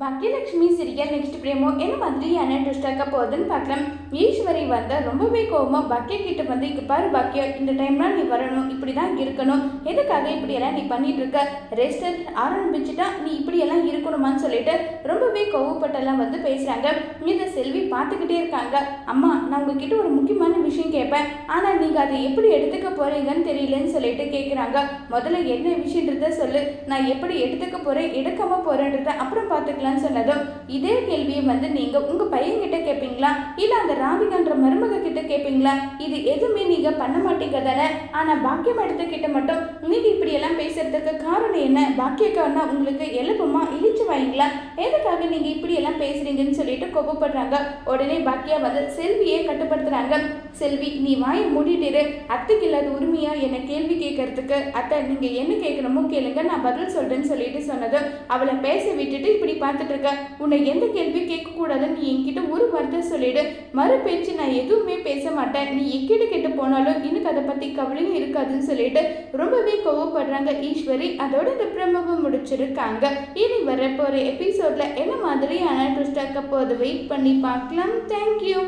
Baakiyalakshmi serial next பிரேமோ என்ன மாதிரியான ட்விஸ்டாக்க போகுதுன்னு பார்க்கலாம் ஈஸ்வரி வந்து ரொம்பவே கோபமாக பாக்கிய கிட்ட வந்து இங்கே பாரு பாக்கியா இந்த டைம்லாம் நீ வரணும் இப்படி தான் இருக்கணும். எதுக்காக இப்படியெல்லாம் நீ பண்ணிட்டு இருக்க? ரெஸ்டர் ஆரம்பிச்சுட்டா நீ இப்படியெல்லாம் இருக்கணுமான்னு சொல்லிட்டு ரொம்பவே கோவப்பட்டெல்லாம் வந்து பேசுறாங்க. இதை செல்வி பார்த்துக்கிட்டே இருக்காங்க. அம்மா நான் உங்ககிட்ட ஒரு முக்கியமான விஷயம் கேட்பேன். ஆனால் நீங்கள் அதை எப்படி எடுத்துக்க போறீங்கன்னு தெரியலன்னு சொல்லிட்டு கேட்குறாங்க முதல்ல என்ன விஷயன்றத சொல்லு. நான் எப்படி எடுத்துக்க போறேன் எடுக்காம போறேன்றத அப்புறம் பார்த்துக்கலாம் பார்த்துக்கலாம்னு சொன்னதும் இதே கேள்வியை வந்து நீங்க உங்க பையன் கிட்ட கேட்பீங்களா இல்ல அந்த ராதிகான்ற மருமக கிட்ட கேட்பீங்களா இது எதுவுமே நீங்க பண்ண மாட்டீங்க தானே? ஆனா பாக்கியம் எடுத்துக்கிட்ட மட்டும் நீங்க இப்படி எல்லாம் பேசுறதுக்கு காரணம் என்ன? பாக்கியக்காரனா உங்களுக்கு எழுப்புமா இழிச்சு வாங்கிங்களா எதுக்காக நீங்க இப்படி எல்லாம் பேசுறீங்கன்னு சொல்லிட்டு கோபப்படுறாங்க. உடனே பாக்கியா வந்து செல்வியை கட்டுப்படுத்துறாங்க. செல்வி நீ வாயை மூடிட்டு அத்தைக்கு இல்லாத உரிமையா என்ன கேள்வி கேட்கறதுக்கு? அத்தை நீங்க என்ன கேட்கணுமோ கேளுங்க. நான் பதில் சொல்றேன்னு சொல்லிட்டு சொன்னதும் அவளை பேச விட்டுட்டு இப்படி பார்த்துட்டு இருக்க. உன்னை எந்த கேள்வியும் கேட்க கூடாதுன்னு என்கிட்ட ஒரு வார்த்தை சொல்லிடு. மறு பேச்சு நான் எதுவுமே பேச பேச மாட்டேன். நீ எக்கிட்டு கெட்டு போனாலும் எனக்கு அதை பத்தி கவலையும் இருக்காதுன்னு சொல்லிட்டு ரொம்பவே கோவப்படுறாங்க ஈஸ்வரி. அதோட இந்த பிரமவை முடிச்சிருக்காங்க. இனி வரப்போகிற எபிசோடில் எபிசோட்ல என்ன மாதிரியான ட்விஸ்டாக்க போகுது? வெயிட் பண்ணி பார்க்கலாம். தேங்க்யூ